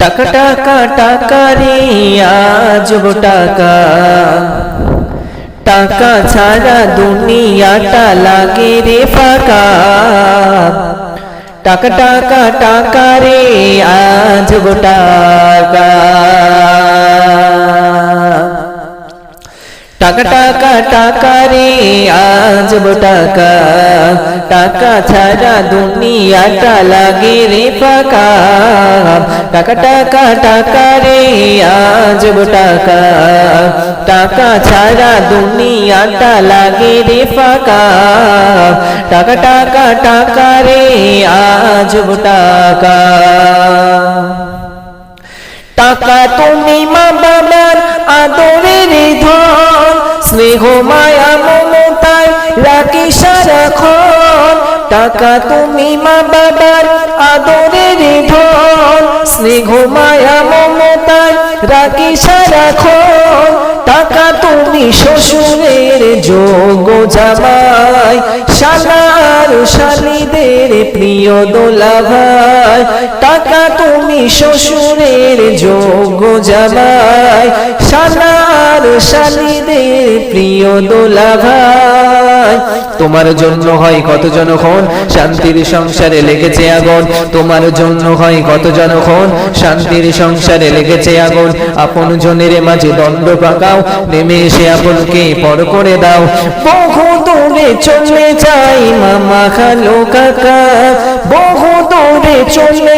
টাকা টাকা টাকা রে আজব টাকা। টাকা ছাড়া দুনিয়াটা লাগে রে ফাঁকা। টাকা টাকা টাকা রে আজব টাকা। টাকা টাকা টাকা রে আজব টাকা। টাকা ছাড়া দুনিয়াটা লাগে রে ফাঁকা। টাকা টাকা টাকা রে আজব টাকা। টাকা ছাড়া দুনিয়াটা লাগে রে ফাঁকা। টাকা টাকা টাকা রে আজব টাকা। টাকা তুমি মা বাবার আদরের ধন, স্নেহ, মায়া, মমতায় রাখি সারাক্ষণ টাকা তুমি মা বাবার আদরের ধন স্নেহ, মায়া, মমতায় রাখি সারাক্ষণ। টাকা তুমি শ্বশুরের যোগ জামাই, শালার শালিদের প্রিয় দোলা ভাই টাকা তুমি শ্বশুরের যোগ জামাই শালার শালিদের প্রিয় তোমার জন্য হয় কত জনক্ষণ শান্তির সংসারে লেগেছে আগুন। তোমার জন্য হয় কত জনক্ষণ শান্তির সংসারে লেগেছে আগুন। আপন জনের মাঝে দণ্ড পাকাও। নেমে এসে আপনকে পর করে দাও। বহু দূরে চলে যাই মামা খালো কাকা। বহু দূরে চলে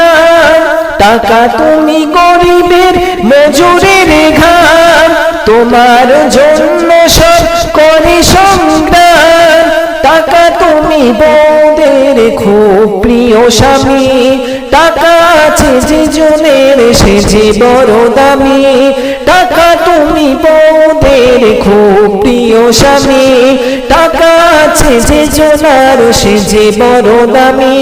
টাকা তুমি গরিবের মজুরের ঘাম তোমার জন্য সব করে সংগ্রাম টাকা তুমি বৌদের খুব প্রিয় স্বামী, টাকা আছে যে জনের সে যে বড় দামি। টাকা তুমি বৌদের খুব প্রিয় স্বামী টাকা আছে যে জনার, সে যে বড় দামি।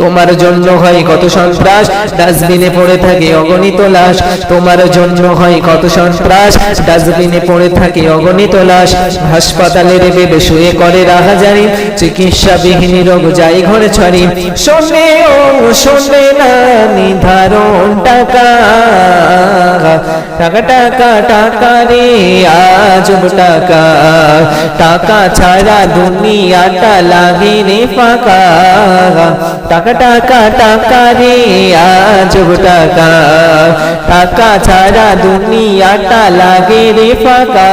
তোমার জন্য হয় কত সন্ত্রাস, ডাস্টবিনে পড়ে থাকে অগণিত লাশ। তোমার জন্য হয় কত সন্ত্রাস, ডাস্টবিনে পড়ে থাকে অগণিত লাশ। হাসপাতালের বেবে শুয়ে করে রাহাজারি চিকিৎসা বিহীন রোগ যাই ঘরে ছড়ি। শোনে ও শোনে না নির্ধারণ টাকা। টাকা টাকা টাকা রে আজব টাকা টাকা ছাড়া দুনিয়াটা লাগে রে ফাঁকা টাকা টাকা টাকা রে আজব টাকা টাকা ছাড়া দুনিয়াটা লাগে রে ফাঁকা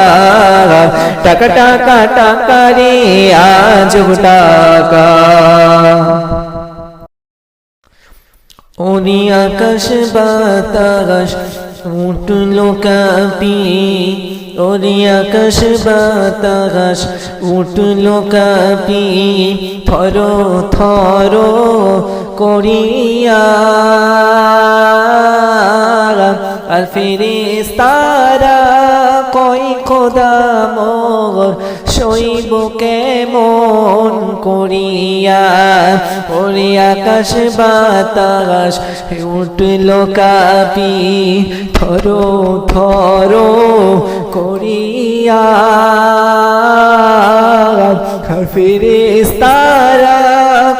টাকা টাকা টাকা রে আজব টাকা ওনি আকাশ বাতাস উঠল কাপি ওরি আকাশ বাতাস উঠল কাপি থর থর করিয়া আর ফিরিস তারা কই খোদা মোর শৈব কেমন করিয়া ওরে আকাশ বাতাস উঠল কাপি থর থর করিয়া। ফিরিস তারা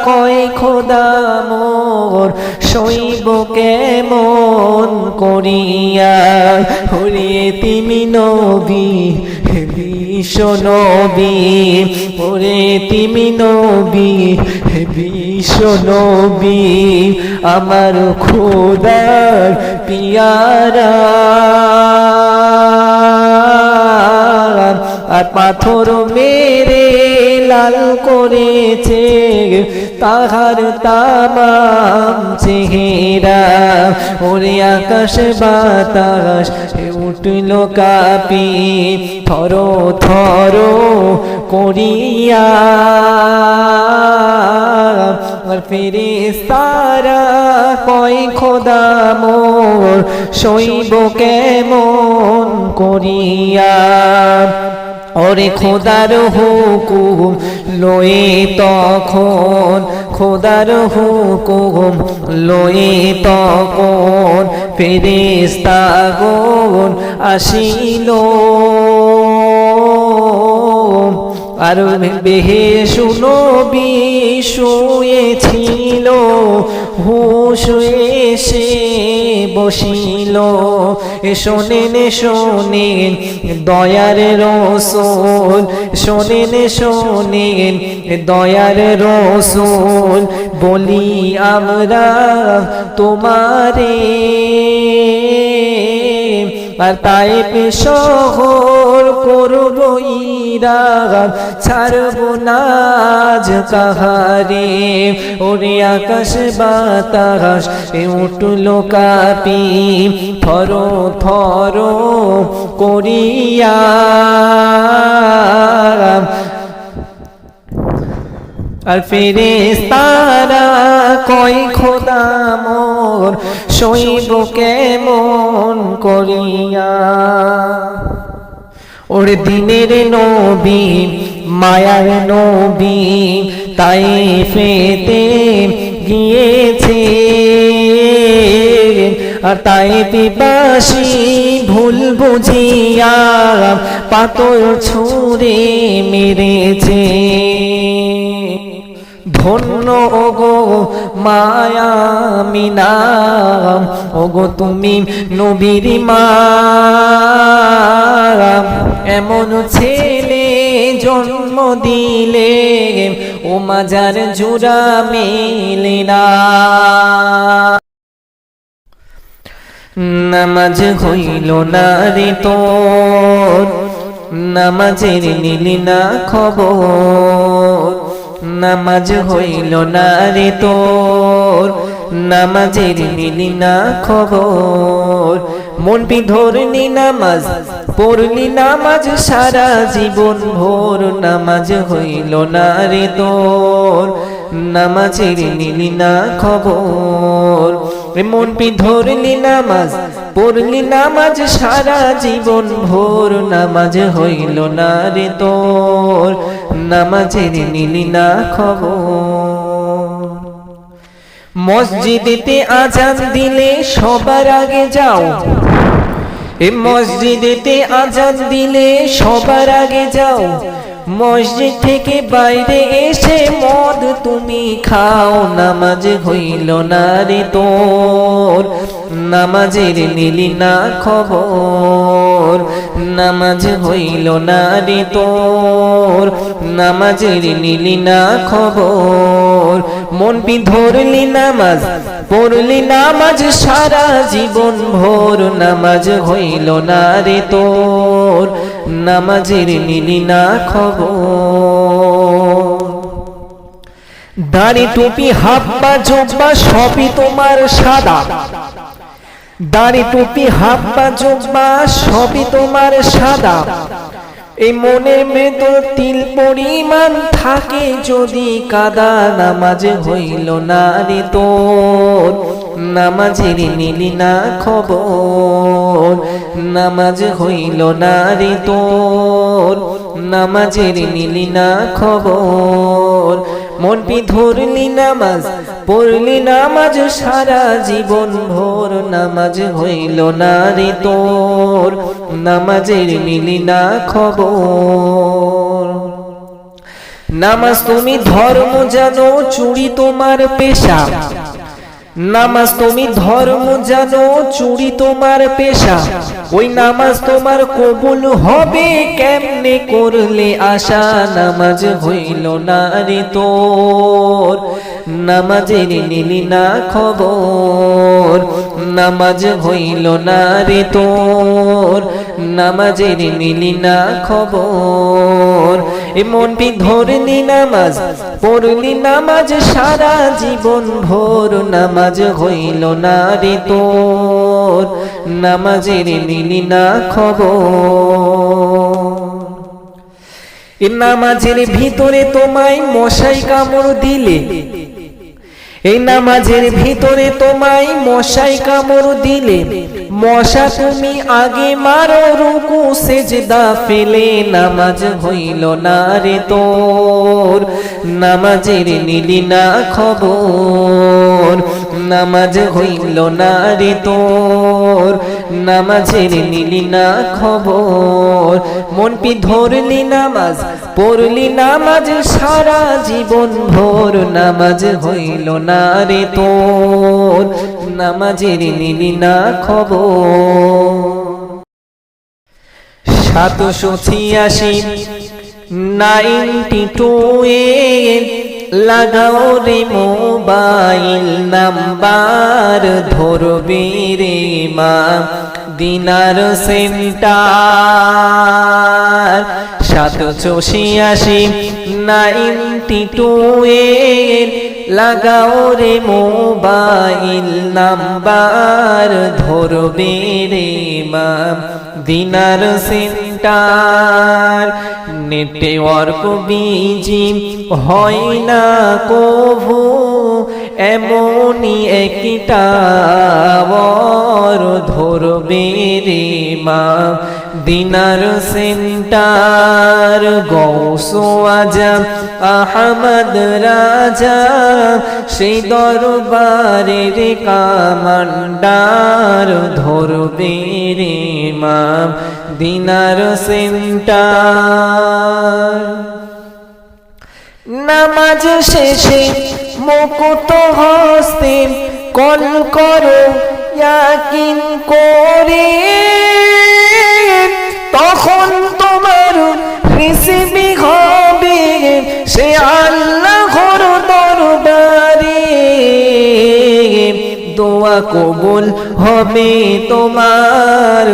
কয়, খোদা মোর, শৈব কেমন করিয়া? হরিয়ে তিমি নবী হে ওরে তিমি নবী হে বিশ্ব আমার খোদার পিয়ারা। আর পাথর মেরে লাল করেছে তাহার তামাম চেহারা। ওরে আকাশ বাতাস উঠল কাপি, থর থর করিয়া। আর ফেরেস্তারা কয়, খোদা মোর শৈব কেমন করিয়া? ওরে খোদার হুকুম লয়ে তখন খোদার হুকুম লয়ে তখন ফেরেস্তাগণ আসিল। আর বেহে শুনো শুয়েছিল হুশ এসে বসিল। শোনেন শোনেন দয়ার রসুল। শোনেন শোনেন দয়ার রসুল। বলি আমরা তোমারে। তাই শহর করব ইরাগ ছাড়ব নাজ কাহারে। ওরে আকাশ বাতাস উঠল কাপি, থর থর করিয়া। আর ফেরেস্তারা কয়, খোদা মোর শৈব কেমন করিয়া। ওর দিনের নবী, মায়ার নবী তাই ফেতে গিয়েছে। আর তাই পিপাসি ভুল বুঝিয়া পাতর ছুঁড়ে মেরেছে। ধন্য ওগো মায়া মিনা। ওগো তুমি নবীর মা। এমন ছেলে জন্ম দিলে ও মাজার জুড়া মেলে না। নামাজ হইল না রে তোর, নামাজের নিলি না খবর। নামাজ হইল না রে তোর। নামাজের নিলি না খবর। মন বিধরলি নামাজ, পড়লি নামাজ সারা জীবন ভোর। নামাজ হইল না রে তোর, নামাজের নিলি না খবর। মন বিধরলি নামাজ, পড়লি নামাজ, সারা জীবন ভোর নামাজ হইল না রে তোর। নামাজের নিলি না খবর। মসজিদেতে আজান দিলে সবার আগে যাও। এ মসজিদেতে আজান দিলে সবার আগে যাও। মসজিদ থেকে বাইরে এসে মদ তুমি খাও, নামাজ হইল না তোর। নামাজের নিলি না খবর, নামাজ হইল না তোর। নামাজের নিলি না খবর। মন বিধরলি নামাজ, পড়লি নামাজ, সারা জীবন ভোর নামাজ হইল না রে তোর। নামাজের নিলি না খবর। দাড়ি টুপি হাব্বা জব্বা সবই তোমার সাদা। দাড়ি টুপি হাব্বা জব্বা সবই তোমার সাদা। এই মনের ভেতর তিল পরিমাণ থাকে যদি কাদা নামাজ হইল না রে তোর। নামাজের নিলি না খবর, নামাজ হইল না রে তোর। নামাজের নিলি না খবর মন পি ধরলি নামাজ, পড়লি নামাজ, সারা জীবন ভোর নামাজ হইল না রে তোর। নামাজের মিলি না খবর। নামাজ তুমি ধর্ম জানো, চুরি তোমার পেশা। নামাজ তুমি ধর্ম জানো, চুরি তোমার পেশা। ওই নামাজ তোমার কবুল হবে, কেমনে করলে আশা? নামাজ হইল না রে তোর নামাজের নিলি না খবর। নামাজ হইল না রে তোর নামাজের নিলি না খবর। এমন ধরলি নামাজ, পড়লি নামাজ সারা জীবন ভোর, নামাজ হইল না রে তোর, নামাজের নিলি না খবর। নামাজের ভিতরে তোমায় মশাই কামড় দিলে এই নামাজের ভিতরে তোমায় মশাই কামড় দিলে মশা তুমি আগে মারো, রুকু, সেজদা, ফেলে নামাজ হইল না রে তোর। নামাজের নিলি না খবর নামাজ হইল না রে তোর। নামাজের নিলি না খবর। মন পি ধরলি নামাজ, পড়লি নামাজ সারা জীবন ভোর। নামাজ হইল না রে তোর। নামাজের নিলি না খবর। সাতশো ছিয়াশি, নাইনটি টু এ লাগাও রে মোবাইল নাম্বার ধরবে রে মা, দিনার সেন্টার। সাতশো ছিয়াশি নাইনটি টু লাগাও রে মোবাইল নাম্বার ধরবে রে মা, দিনার সেন্টার। নেটওয়ার্ক বিজি হয় না কভু এমনই একটা ধরবে রে মা। দিনার সেন্টার, গৌসো আজম আহমদ রাজা, সেই দরবারের কামান্ডার, ধরবে রে মা দিনার সেন্টার। নামাজ শেষে মুকুট হস্তে কল করো, ইয়াকিন করে তখন তোমার রিসিবি হবে, সে আল্লাহর দরবারে দোয়া কবুল হবে তোমার,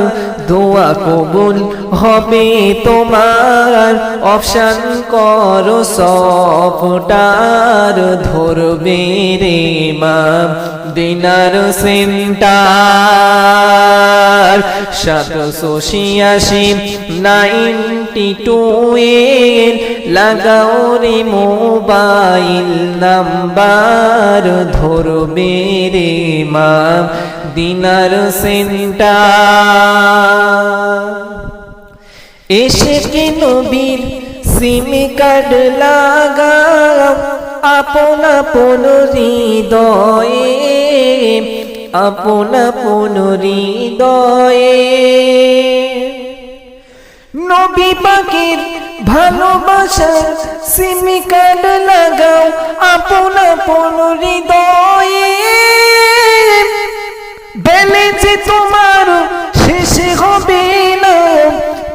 দোয়া কবুল হবে তোমার। অপশান করো, সফটার ধরবে রে মা, দিনার সেন্টার। সাতশো ছিয়াশি নাইনটি টু লাগাও রে মোবাইল নাম্বার, ধরবে রে মা দিনার সেন্টার। এসে কি নবীর সিম কার্ড লাগাও, আপন আপন হৃদয়ে আপন আপন হৃদয়ে। নবী পাখির ভালোবাসা সিম লাগাও আপন আপন হৃদয়ে। বেলেছে তোমার শেষে হবে না,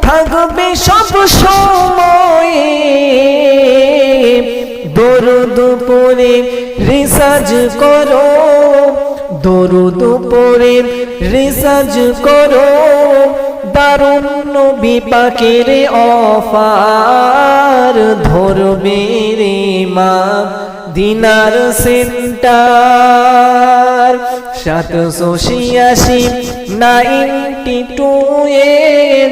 থাকবে সব সময়ে। দরুদ পরে রিসার্চ করো। দরুদ পরে রিসার্চ করো। দারুণ নবী পাকের অফার ধরবে রে মা দিনার সেন্টার। সাতশো ছিয়াশি নাইনটি টু এর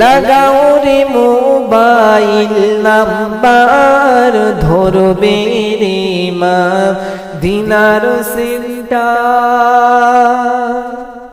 লাগাও রে মোবাইল নাম্বার ধরবে রে মা দিনার সেন্টার